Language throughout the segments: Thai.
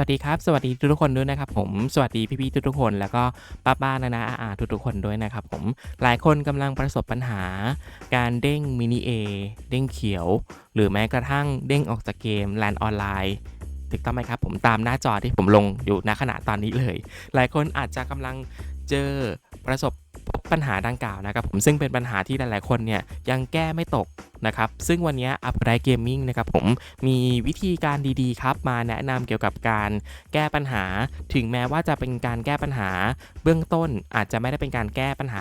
วัสดีครับ สวัสดีทุกคนด้วยนะครับผมสวัสดีพี่ๆทุกๆคน แล้วก็ป้าๆนานาอาๆทุกๆคนด้วยนะครับผมหลายคนกำลังประสบปัญหา การเด้งมินิเอเด้งเขียว หรือแม้กระทั่งเด้งออกจากเกมแลนออนไลน์ถูกต้องไหมครับผมตามหน้าจอที่ผมลงอยู่ณขณะตอนนี้เลย หลายคนอาจจะกำลังเจอประสบพบ ปัญหาดังกล่าวนะครับผมซึ่งเป็นปัญหาที่หลายๆคนเนี่ยยังแก้ไม่ตกนะครับซึ่งวันนี้ u p r i g h t Gaming นะครับผมมีวิธีการดีๆครับมาแนะนำเกี่ยวกับการแก้ปัญหา ถึงแม้ว่าจะเป็นการแก้ปัญหา เบื้องต้นอาจจะไม่ได้เป็นการแก้ปัญหา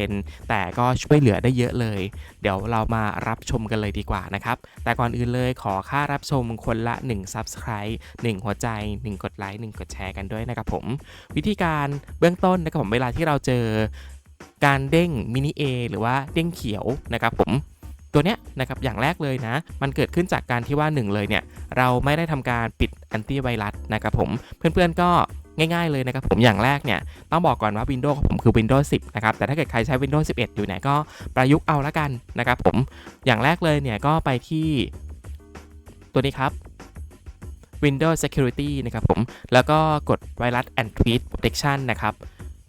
100%แต่ก็ช่วยเหลือได้เยอะเลย เดี๋ยวเรามารับชมกันเลยดีกว่านะครับ แต่ก่อนอื่นเลยขอค่ารับชมคนละ 1 Subscribe 1 หัวใจ 1 กดไลค์1กดแชร์กันด้วยนะครับผม วิธีการเบื้องต้นนะครับผมเวลาที่เราเจอ การเด้งมินิเอหรือว่าเด้งเขียวนะครับผมตัวเนี้ยนะครับอย่างแรกเลยนะ มันเกิดขึ้นจากการที่ว่าหนึ่งเลยเนี่ย เราไม่ได้ทำการปิดแอนตี้ไวรัสนะครับผมเพื่อนๆก็ง่ายๆเลยนะครับผมอย่างแรกเนี่ย ต้องบอกก่อนว่า Windows ของผมคือ Windows 10 นะครับ แต่ถ้าเกิดใครใช้ Windows 11 อยู่เนี่ยก็ประยุกต์เอาละกันนะครับผมอย่างแรกเลยเนี่ย ก็ไปที่ตัวนี้ครับ Windows Security นะครับผมแล้วก็กด Virus and Tweet Protection นะครับ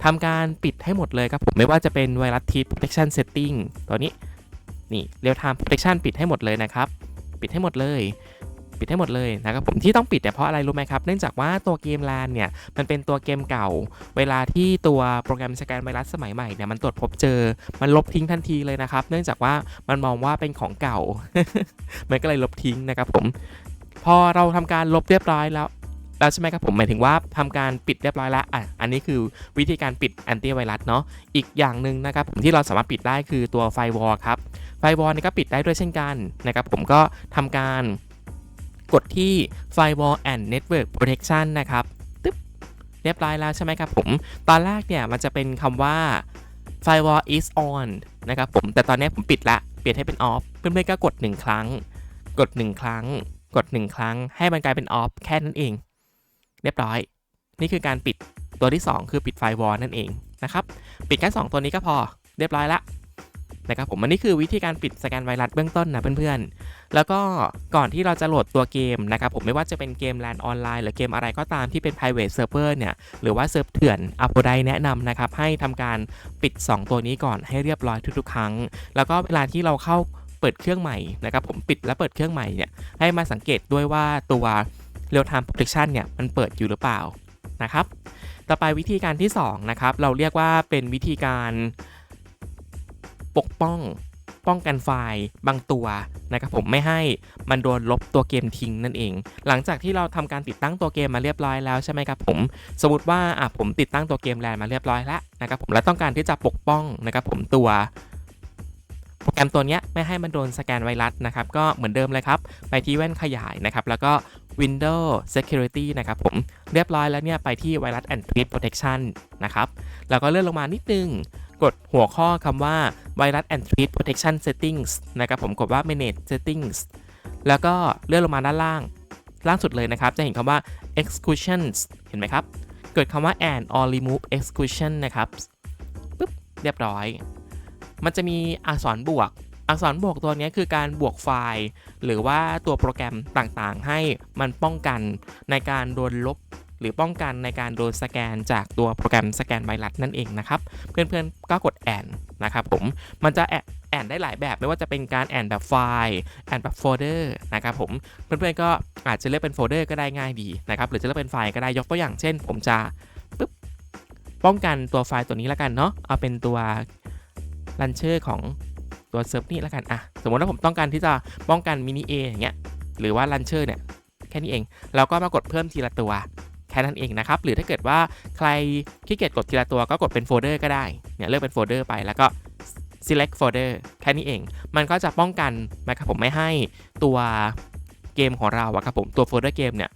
ทำการปิดให้หมดเลยครับผมไม่ว่าจะเป็น Virus Tweet Protection Setting ตัวนี้นี่ Real Time Protection ปิดให้หมดเลยนะครับ ปิดให้หมดเลย ปิดให้หมดเลยนะครับผมที่ต้องปิดเนี่ยเพราะอะไรรู้ไหมครับ เนื่องจากว่าตัวเกมแลนเนี่ยมันเป็นตัวเกมเก่า เวลาที่ตัวโปรแกรมสแกนไวรัสสมัยใหม่เนี่ยมันตรวจพบเจอมันลบทิ้งทันทีเลยนะครับ เนื่องจากว่ามันมองว่าเป็นของเก่า มันก็เลยลบทิ้งนะครับผมพอเราทำการลบเรียบร้อยแล้ว แล้วใช่ไหมครับผมหมายถึงว่าทำการปิดเรียบร้อยแล้วอะอันนี้คือวิธีการปิดแอนตี้ไวรัสเนาะอีกอย่างหนึ่งนะครับผมที่เราสามารถปิดได้คือตัวไฟวอลครับไฟวอลนี่ก็ปิดได้ด้วยเช่นกันนะครับผมก็ทำการกดที่ Firewall and Network Protection นะครับตึ๊บเรียบร้อยแล้วใช่ไหมครับผม ตอนแรกเนี่ยมันจะเป็นคำว่า Firewall is on นะครับผม แต่ตอนนี้ผมปิดละ เปลี่ยนให้เป็น off เพื่อนๆก็กด 1 ครั้ง กด 1 ครั้ง กด 1 ครั้ง ให้มันกลายเป็น off แค่นั้นเอง เรียบร้อย นี่คือการปิดตัวที่ 2 คือปิดไฟวอลนั่นเองนะครับ ปิดแค่ 2 ตัวนี้ก็พอเรียบร้อยละนะครับผมอันนี้คือวิธีการปิดสแกนไวรัสเบื้องต้นนะเพื่อนๆ แล้วก็ก่อนที่เราจะโหลดตัวเกมนะครับผมไม่ว่าจะเป็นเกมแลนออนไลน์หรือเกมอะไรก็ตามที่เป็น private server เนี่ยหรือว่าเซิร์ฟเถื่อนอัปโดแนะนำนะครับให้ทำการปิด 2 ตัวนี้ก่อนให้เรียบร้อยทุกๆ ครั้ง แล้วก็เวลาที่เราเข้าเปิดเครื่องใหม่นะครับผมปิดและเปิดเครื่องใหม่เนี่ยให้มาสังเกตด้วยว่าตัว real time protection เนี่ยมันเปิดอยู่หรือเปล่านะครับ ต่อไปวิธีการที่2นะครับเราเรียกว่าเป็นวิธีการปกป้องป้องกันไฟล์บางตัวนะครับผมไม่ให้มันโดนลบตัวเกมทิ้งนั่นเอง หลังจากที่เราทำการติดตั้งตัวเกมมาเรียบร้อยแล้วใช่ไหมครับผม สมมติว่าอะผมติดตั้งตัวเกมแลนมาเรียบร้อยแล้วนะครับผมและต้องการที่จะปกป้องนะครับผมตัวโปรแกรมตัวนี้ไม่ให้มันโดนสแกนไวรัสนะครับก็เหมือนเดิมเลยครับ ไปที่แว่นขยายนะครับแล้วก็ Windows Security นะครับผมเรียบร้อยแล้วเนี่ยไปที่ Virus and Tweet Protection นะครับแล้วก็เลื่อนลงมานิดนึง กดหัวข้อคำว่า Virus and Tweet Protection Settings นะครับผมกดว่า Manage Settings แล้วก็เลื่อนลงมาด้านล่าง ล่างสุดเลยนะครับ จะเห็นคำว่า Exclusions เห็นไหมครับ เกิดคำว่า and or remove exclusion นะครับปึ๊บเรียบร้อย มันจะมีอักษรบวก อักษรบวกตัวนี้คือการบวกไฟล์ หรือว่าตัวโปรแกรมต่างๆ ให้มันป้องกันในการโดนลบ หรือป้องกันในการโดนสแกนจากตัวโปรแกรมสแกนไวรัสนั่นเองนะครับ เพื่อนๆก็กดแอนนะครับผมมันจะแอนแอนได้หลายแบบไม่ว่าจะเป็นการแอนแบบไฟล์แอนแบบโฟลเดอร์นะครับผมเพื่อนๆก็อาจจะเลือกเป็นโฟลเดอร์ก็ได้ง่ายดีนะครับหรือจะเลือกเป็นไฟล์ก็ได้ยกตัวอย่างเช่น ผมจะปึ๊บป้องกันตัวไฟล์ตัวนี้แล้วกันเนาะเอาเป็นตัวลันเชอร์ของ ตัวเซิร์ฟนี่แล้วกันอะสมมติว่าผมต้องการที่จะป้องกันมินิเออย่างเงี้ยหรือว่าลันเชอร์เนี่ยแค่นี้เอง เราก็มากดเพิ่มทีละตัวแค่นั้นเองนะครับ หรือถ้าเกิดว่าใครขี้เกียจกดทีละตัวก็กดเป็นโฟลเดอร์ก็ได้ เนี่ยเลือกเป็นโฟลเดอร์ไปแล้วก็ select folder แค่นี้เอง มันก็จะป้องกันนะครับผมไม่ให้ตัวเกมของเราอะครับผมตัวโฟลเดอร์เกมเนี่ย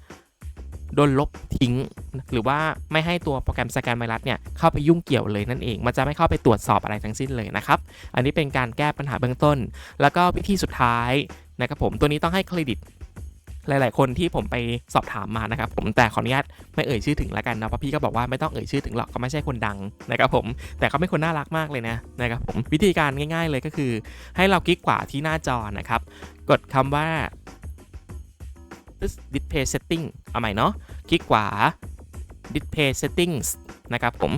โดนลบทิ้ง หรือว่าไม่ให้ตัวโปรแกรมสแกนไวรัสเนี่ยเข้าไปยุ่งเกี่ยวเลยนั่นเอง มันจะไม่เข้าไปตรวจสอบอะไรทั้งสิ้นเลยนะครับ อันนี้เป็นการแก้ปัญหาเบื้องต้น แล้วก็วิธีสุดท้ายนะครับผมตัวนี้ต้องให้เครดิตหลาย ๆ คนที่ผมไปสอบถามมานะครับผมแต่ขออนุญาตไม่เอ่ยชื่อถึงแล้วกันนะเพราะพี่ก็บอกว่าไม่ต้องเอ่ยชื่อถึงหรอกก็ไม่ใช่คนดังนะครับผมแต่เขาเป็นคนน่ารักมากเลยนะนะครับผมวิธีการง่าย ๆ เลยก็คือ ให้เราคลิกขวาที่หน้าจอนะครับกดคำว่า display setting เอาใหม่เนาะคลิกขวา display settings นะครับผม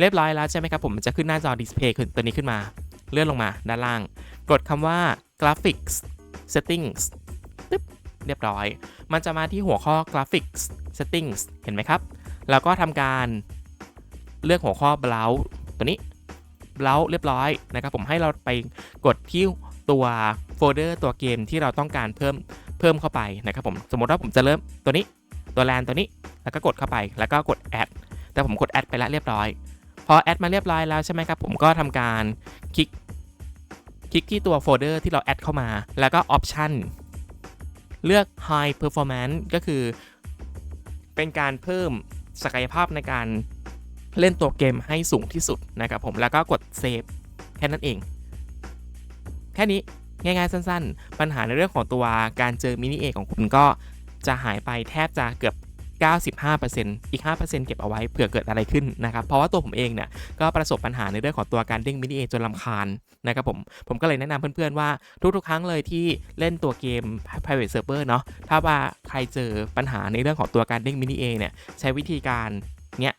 เรียบร้อยแล้วใช่ไหมครับผมมันจะขึ้นหน้าจอ display ขึ้นตัวนี้ขึ้นมา เลื่อนลงมาด้านล่าง กดคำว่า graphics settings ตึ๊บเรียบร้อย มันจะมาที่หัวข้อ graphics settings เห็นไหมครับ แล้วก็ทำการเลือกหัวข้อ browse ตัวนี้ browse เรียบร้อยนะครับผมให้เราไปกดที่ตัวโฟลเดอร์ตัวเกมที่เราต้องการเพิ่ม เพิ่มเข้าไปนะครับผมสมมติว่าผมจะเริ่มตัวนี้ตัวแลนตัวนี้แล้วก็กดเข้าไปแล้วก็กด add แต่ผมกด add ไปแล้วเรียบร้อย พอ add มาเรียบร้อยแล้วใช่ไหมครับผมก็ทำการคลิกคลิกที่ตัวโฟลเดอร์ที่เรา add เข้ามา แล้วก็ option เลือก high performance ก็คือ เป็นการเพิ่มศักยภาพในการเล่นตัวเกมให้สูงที่สุดนะครับผมแล้วก็กด save แค่นั้นเอง แค่นี้ ง่ายๆสั้นๆ ปัญหาในเรื่องของตัวการเจอมินิเอของคุณก็จะหายไปแทบจะเกือบ95%อีก 5%เก็บเอาไว้เผื่อเกิดอะไรขึ้นนะครับ เพราะว่าตัวผมเองเนี่ยก็ประสบปัญหาในเรื่องของตัวการเด้งมินิเอจนลำคาญนะครับผม ผมก็เลยแนะนำเพื่อนๆว่าทุกๆ ครั้งเลยที่เล่นตัวเกม private server เนาะ ถ้าว่าใครเจอปัญหาในเรื่องของตัวการเด้งมินิเอเนี่ยใช้วิธีการเนี้ย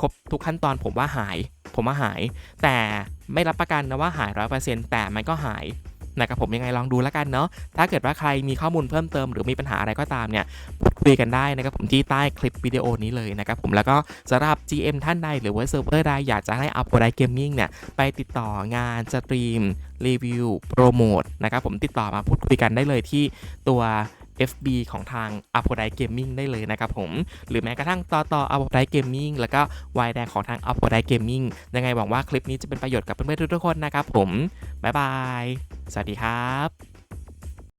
ครบทุกขั้นตอนผมว่าหาย ผมว่าหาย แต่ไม่รับประกันนะว่าหาย 100%แต่มันก็หาย นะครับผมยังไงลองดูแล้วกันเนาะถ้าเกิดว่าใครมีข้อมูลเพิ่มเติมหรือมีปัญหาอะไรก็ตามเนี่ยพูดคุยกันได้นะครับผมที่ใต้คลิปวิดีโอนี้เลยนะครับผมแล้วก็สำหรับ GM ท่านใดหรือว่าเซิร์ฟเวอร์ใดอยากจะให้อัพโ d ไดเกมมิ่งเนี่ยไปติดต่องานสตรีมรีวิวโปรโมทนะครับผมติดต่อมาพูดคุยกันได้เลยที่ตัว FB ของทาง a p o d i Gaming ได้เลยนะครับผม หรือแม้กระทั่งต่อต่อ a p o d i Gaming แล้วก็วายแดงของทาง a p o d i Gaming ยังไงหวังว่าคลิปนี้จะเป็นประโยชน์กับเพื่อนๆทุกๆคนนะครับผม บ๊ายบาย สวัสดีครับ